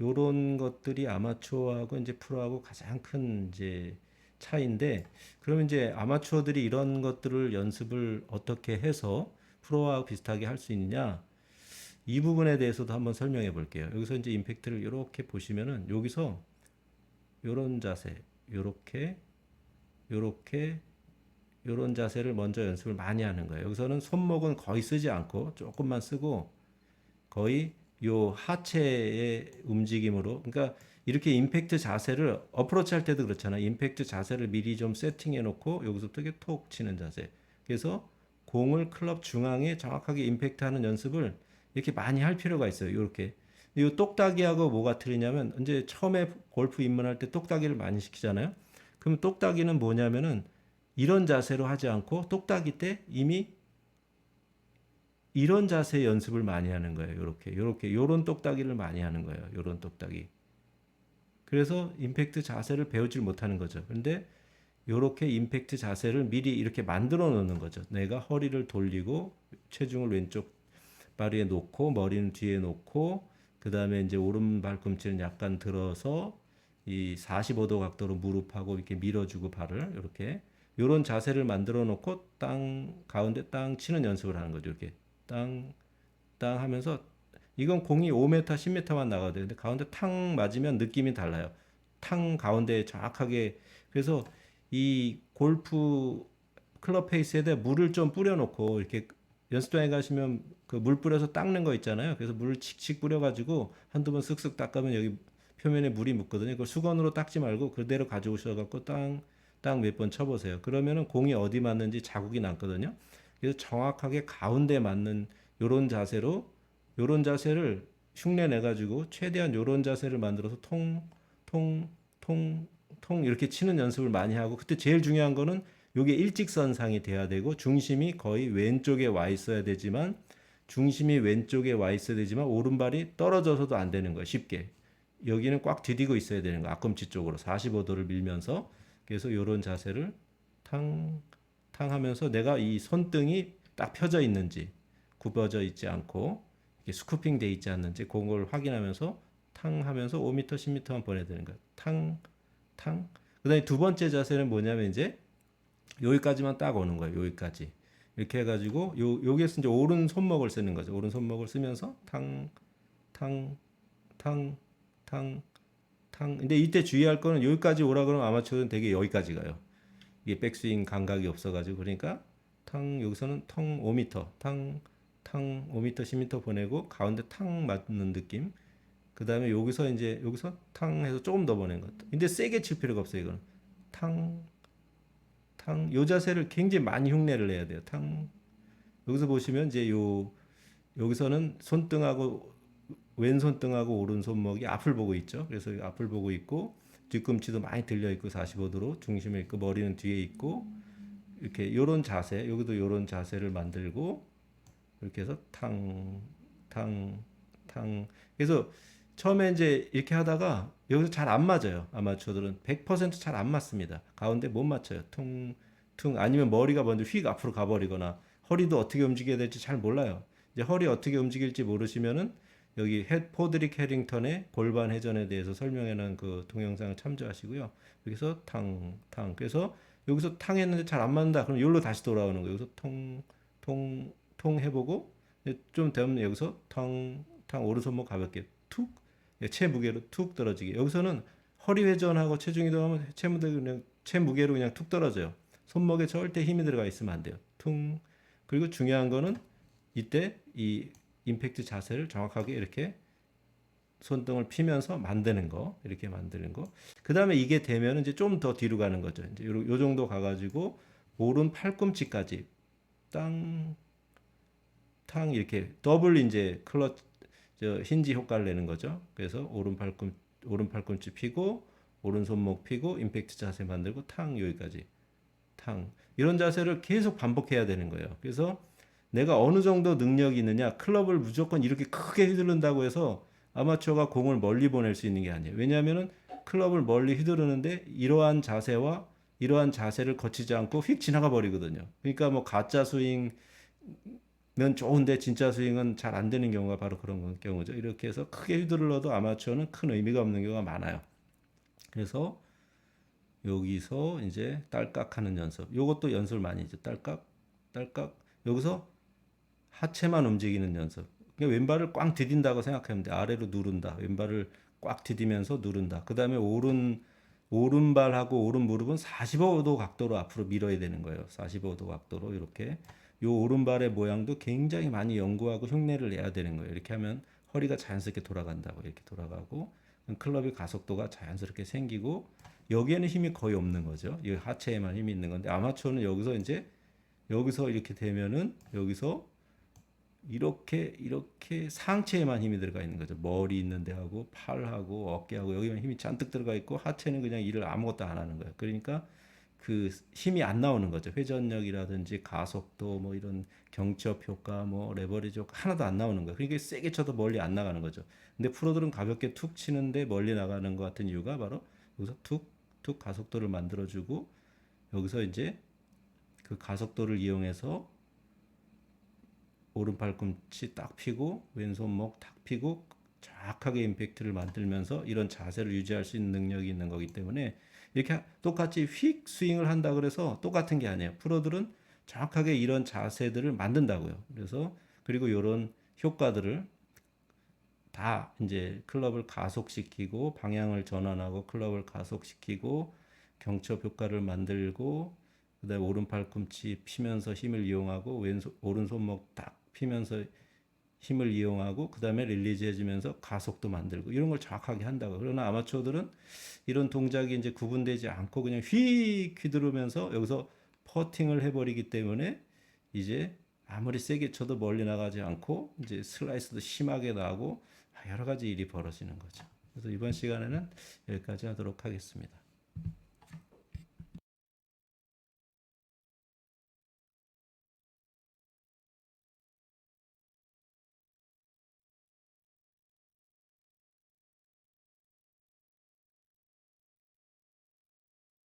요런 것들이 아마추어하고 이제 프로하고 가장 큰 이제 차이인데 그러면 이제 아마추어들이 이런 것들을 연습을 어떻게 해서 프로와 비슷하게 할 수 있느냐 이 부분에 대해서도 한번 설명해 볼게요. 여기서 이제 임팩트를 이렇게 보시면은 여기서 요런 자세 요렇게 요렇게 요런 자세를 먼저 연습을 많이 하는 거예요. 여기서는 손목은 거의 쓰지 않고 조금만 쓰고 거의 요 하체의 움직임으로 그러니까 이렇게 임팩트 자세를 어프로치 할 때도 그렇잖아. 임팩트 자세를 미리 좀 세팅해 놓고 여기서부터 이렇게 톡 치는 자세. 그래서 공을 클럽 중앙에 정확하게 임팩트 하는 연습을 이렇게 많이 할 필요가 있어요. 이렇게. 이 똑딱이하고 뭐가 틀리냐면 이제 처음에 골프 입문할 때 똑딱이를 많이 시키잖아요. 그럼 똑딱이는 뭐냐면은 이런 자세로 하지 않고 똑딱이 때 이미 이런 자세 연습을 많이 하는 거예요. 요렇게 요렇게 요런 똑딱이를 많이 하는 거예요. 요런 똑딱이. 그래서 임팩트 자세를 배우질 못하는 거죠. 근데 요렇게 임팩트 자세를 미리 이렇게 만들어 놓는 거죠. 내가 허리를 돌리고 체중을 왼쪽 발위에 놓고 머리는 뒤에 놓고 그다음에 이제 오른 발 꿈치는 약간 들어서 이 45도 각도로 무릎하고 이렇게 밀어주고 발을 이렇게 요런 자세를 만들어 놓고 땅 가운데 땅 치는 연습을 하는 거죠. 이렇게 땅, 땅 하면서 이건 공이 5m, 10m만 나가도 되는데 가운데 탕 맞으면 느낌이 달라요. 탕 가운데 정확하게 그래서 이 골프 클럽 페이스에다 물을 좀 뿌려놓고 이렇게 연습장에 가시면 그 물 뿌려서 닦는 거 있잖아요. 그래서 물을 칙칙 뿌려가지고 한두 번 쓱쓱 닦으면 여기 표면에 물이 묻거든요. 그걸 수건으로 닦지 말고 그대로 가져오셔갖고 땅, 땅 몇 번 쳐보세요. 그러면은 공이 어디 맞는지 자국이 남거든요. 그래서 정확하게 가운데 맞는 요런 자세로 요런 자세를 흉내 내 가지고 최대한 요런 자세를 만들어서 통 통 통 통 이렇게 치는 연습을 많이 하고 그때 제일 중요한 거는 요게 일직선상이 돼야 되고 중심이 거의 왼쪽에 와 있어야 되지만 중심이 왼쪽에 와 있어야 되지만 오른발이 떨어져서도 안 되는 거예요. 쉽게. 여기는 꽉 디디고 있어야 되는 거야. 앞꿈치 쪽으로 45도를 밀면서 그래서 요런 자세를 탕 탕 하면서 내가 이 손등이 딱 펴져 있는지 굽어져 있지 않고 이렇게 스쿠핑 돼 있지 않는지 그걸 확인하면서 탕 하면서 5m, 10m만 보내드는 거예요. 탕, 탕. 그 다음에 두 번째 자세는 뭐냐면 이제 여기까지만 딱 오는 거예요. 여기까지. 이렇게 해가지고 요 여기에서 이제 오른 손목을 쓰는 거죠. 오른 손목을 쓰면서 탕, 탕, 탕, 탕, 탕. 근데 이때 주의할 거는 여기까지 오라 그러면 아마추어는 되게 여기까지 가요. 이게 백스윙 감각이 없어가지고 그러니까 탕 여기서는 텅 5m, 탕, 탕 5m, 10m 보내고 가운데 탕 맞는 느낌. 그 다음에 여기서 이제 여기서 탕 해서 조금 더 보낸 것. 근데 세게 칠 필요가 없어요. 이거는 탕, 탕. 요 자세를 굉장히 많이 흉내를 내야 돼요. 탕. 여기서 보시면 이제 요 여기서는 손등하고 왼손등하고 오른손목이 앞을 보고 있죠. 그래서 앞을 보고 있고 뒤꿈치도 많이 들려 있고 45도로 중심에 있고 머리는 뒤에 있고 이렇게 요런 자세 여기도 요런 자세를 만들고 이렇게 해서 탕 탕 탕. 그래서 처음에 이제 이렇게 하다가 여기서 잘 안 맞아요. 아마추어들은 100%잘 안 맞습니다. 가운데 못 맞춰요. 퉁 퉁. 아니면 머리가 먼저 휙 앞으로 가버리거나 허리도 어떻게 움직여야 될지 잘 몰라요. 이제 허리 어떻게 움직일지 모르시면은 여기 헤, 포드릭 해링턴의 골반 회전에 대해서 설명해 놓은 그 동영상을 참조하시고요. 여기서 탕, 탕. 그래서 여기서 탕 했는데 잘 안 맞는다. 그럼 여기로 다시 돌아오는 거예요. 여기서 통, 통, 통 해보고 좀 되면 여기서 탕, 탕 오른손목 가볍게 툭, 체무게로 툭 떨어지게. 여기서는 허리 회전하고 체중 이동하면 체무게 그냥 체무게로 그냥 툭 떨어져요. 손목에 절대 힘이 들어가 있으면 안 돼요. 퉁. 그리고 중요한 거는 이때 이 임팩트 자세를 정확하게 이렇게 손등을 피면서 만드는 거 이렇게 만드는 거. 그 다음에 이게 되면 이제 좀 더 뒤로 가는 거죠. 이제 요, 요 정도 가가지고 오른 팔꿈치까지 땅, 탕 이렇게 더블 이제 클러 저 힌지 효과를 내는 거죠. 그래서 오른 팔꿈 오른 팔꿈치 피고 오른 손목 피고 임팩트 자세 만들고 탕 여기까지 탕 이런 자세를 계속 반복해야 되는 거예요. 그래서 내가 어느 정도 능력이 있느냐 클럽을 무조건 이렇게 크게 휘두른다고 해서 아마추어가 공을 멀리 보낼 수 있는 게 아니에요. 왜냐하면은 클럽을 멀리 휘두르는데 이러한 자세와 이러한 자세를 거치지 않고 휙 지나가 버리거든요. 그러니까 뭐 가짜 스윙 면 좋은데 진짜 스윙은 잘 안 되는 경우가 바로 그런 경우죠. 이렇게 해서 크게 휘두르러도 아마추어는 큰 의미가 없는 경우가 많아요. 그래서 여기서 이제 딸깍 하는 연습. 요것도 연습을 많이 했죠. 딸깍, 딸깍. 여기서 하체만 움직이는 연습. 그러니까 왼발을 꽝 디딘다고 생각하면 돼. 아래로 누른다. 왼발을 꽉 디디면서 누른다. 그 다음에 오른 오른발하고 오른 무릎은 45도 각도로 앞으로 밀어야 되는 거예요. 45도 각도로 이렇게. 요 오른발의 모양도 굉장히 많이 연구하고 흉내를 내야 되는 거예요. 이렇게 하면 허리가 자연스럽게 돌아간다고 이렇게 돌아가고 클럽의 가속도가 자연스럽게 생기고 여기에는 힘이 거의 없는 거죠. 이 하체에만 힘이 있는 건데 아마추어는 여기서 이제 여기서 이렇게 되면은 여기서 이렇게 이렇게 상체에만 힘이 들어가 있는 거죠. 머리 있는 데하고 팔하고 어깨하고 여기만 힘이 잔뜩 들어가 있고 하체는 그냥 일을 아무것도 안 하는 거예요. 그러니까 그 힘이 안 나오는 거죠. 회전력이라든지 가속도 뭐 이런 경첩 효과 뭐 레버리지 효과 하나도 안 나오는 거예요. 그러니까 세게 쳐도 멀리 안 나가는 거죠. 근데 프로들은 가볍게 툭 치는데 멀리 나가는 것 같은 이유가 바로 여기서 툭툭 가속도를 만들어 주고 여기서 이제 그 가속도를 이용해서 오른 팔 꿈치 딱 펴고 왼손목 탁 펴고 정확하게 임팩트를 만들면서 이런 자세를 유지할 수 있는 능력이 있는 거기 때문에 이렇게 똑같이 휙 스윙을 한다 그래서 똑같은 게 아니에요. 프로들은 정확하게 이런 자세들을 만든다고요. 그래서 그리고 이런 효과들을 다 이제 클럽을 가속시키고 방향을 전환하고 클럽을 가속시키고 경첩 효과를 만들고 그다음에 오른 팔 꿈치 피면서 힘을 이용하고 왼손 오른손목 딱 피면서 힘을 이용하고 그다음에 릴리즈 해주면서 가속도 만들고 이런 걸 정확하게 한다고. 그러나 아마추어들은 이런 동작이 이제 구분되지 않고 그냥 휙 휘두르면서 여기서 퍼팅을 해버리기 때문에 이제 아무리 세게 쳐도 멀리 나가지 않고 이제 슬라이스도 심하게 나고 여러 가지 일이 벌어지는 거죠. 그래서 이번 시간에는 여기까지 하도록 하겠습니다.